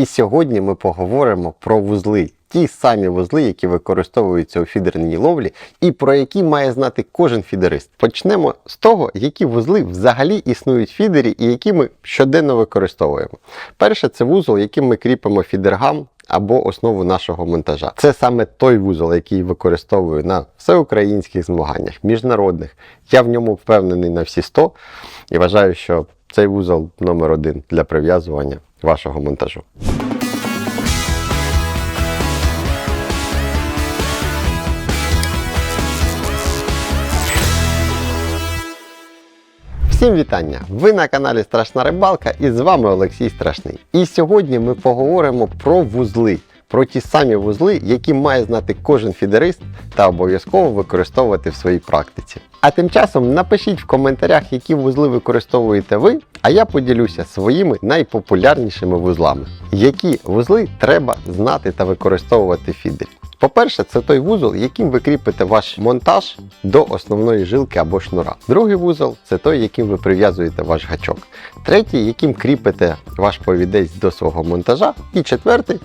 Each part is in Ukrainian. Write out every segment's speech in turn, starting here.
І сьогодні ми поговоримо про вузли. Ті самі вузли, які використовуються у фідерній ловлі, і про які має знати кожен фідерист. Почнемо з того, які вузли взагалі існують в фідері і які ми щоденно використовуємо. Перше це вузол, яким ми кріпимо фідергам або основу нашого монтажа. Це саме той вузол, який використовую на всеукраїнських змаганнях, міжнародних. Я в ньому впевнений на всі 100 і вважаю, що цей вузол номер один для прив'язування вашого монтажу. Всім вітання! Ви на каналі Страшна Рибалка і з вами Олексій Страшний. І сьогодні ми поговоримо про вузли, про ті самі вузли, які має знати кожен фідерист та обов'язково використовувати в своїй практиці. А тим часом напишіть в коментарях, які вузли використовуєте ви, а я поділюся своїми найпопулярнішими вузлами. Які вузли треба знати та використовувати в фідері. По-перше, це той вузол, яким ви кріпите ваш монтаж до основної жилки або шнура. Другий вузол це той, яким ви прив'язуєте ваш гачок. Третій, яким кріпите ваш повідець до свого монтажа. І четвертий,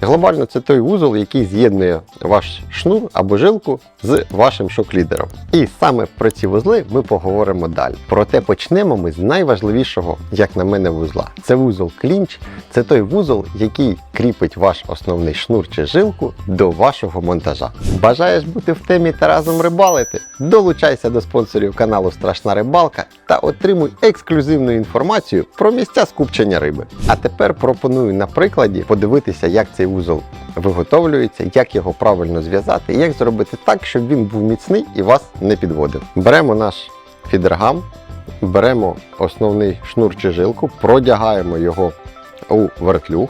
глобально, це той вузол, який з'єднує ваш шнур або жилку з вашим шок-лідером. І саме про ці вузли ми поговоримо далі. Проте почнемо ми з найважливішого, як на мене, вузла. Це вузол клінч, це той вузол, який кріпить ваш основний шнур чи жилку до вашого монтажа. Бажаєш бути в темі та разом рибалити? Долучайся до спонсорів каналу Страшна Рибалка та отримуй ексклюзивну інформацію про місця скупчення риби. А тепер пропоную на прикладі подивитися, як цей вузол виготовлюється, як його правильно зв'язати, як зробити так, щоб він був міцний і вас не підводив. Беремо наш фідергам, беремо основний шнур чи жилку, продягаємо його у вертлюг.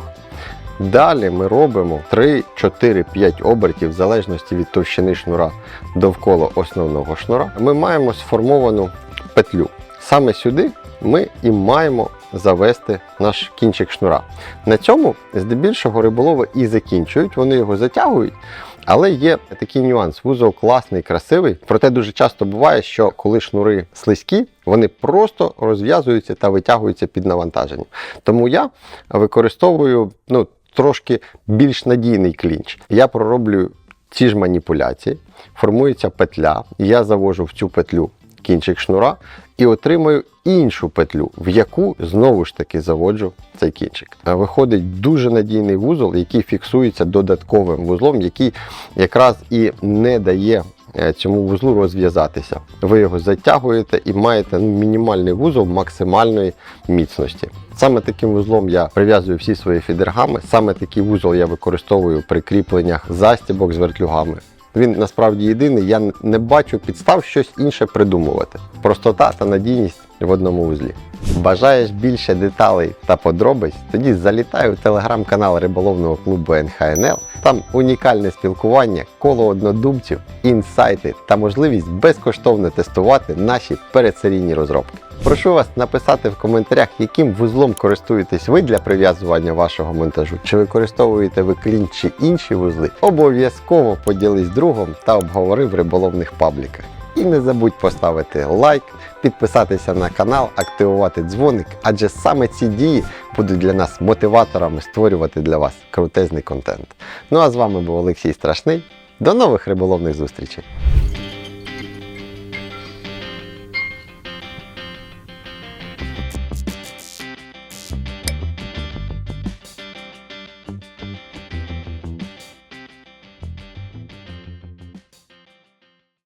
Далі ми робимо 3, 4, 5 обертів в залежності від товщини шнура довкола основного шнура. Ми маємо сформовану петлю. Саме сюди ми і маємо завести наш кінчик шнура. На цьому здебільшого риболови і закінчують, вони його затягують. Але є такий нюанс. Вузол класний, красивий. Проте дуже часто буває, що коли шнури слизькі, вони просто розв'язуються та витягуються під навантаженням. Тому я використовую ну, трошки більш надійний клінч. Я пророблюю ці ж маніпуляції, формується петля, я завожу в цю петлю кінчик шнура і отримую іншу петлю, в яку знову ж таки заводжу цей кінчик. Е, Виходить дуже надійний вузол, який фіксується додатковим вузлом, який якраз і не дає цьому вузлу розв'язатися. Ви його затягуєте і маєте ну, мінімальний вузол максимальної міцності. Саме таким вузлом я прив'язую всі свої фідергами. Саме такий вузол я використовую при кріпленнях застібок з вертлюгами. Він насправді єдиний, я не бачу підстав щось інше придумувати. Простота та надійність в одному вузлі. Бажаєш більше деталей та подробиць? Тоді залітай у телеграм-канал риболовного клубу НХНЛ. Там унікальне спілкування, коло однодумців, інсайти та можливість безкоштовно тестувати наші передсерійні розробки. Прошу вас написати в коментарях, яким вузлом користуєтесь ви для прив'язування вашого монтажу, чи використовуєте ви клінч чи інші вузли. Обов'язково поділись другом та обговори в риболовних пабліках. І не забудь поставити лайк, підписатися на канал, активувати дзвоник, адже саме ці дії будуть для нас мотиваторами створювати для вас крутезний контент. Ну а з вами був Олексій Страшний. До нових риболовних зустрічей!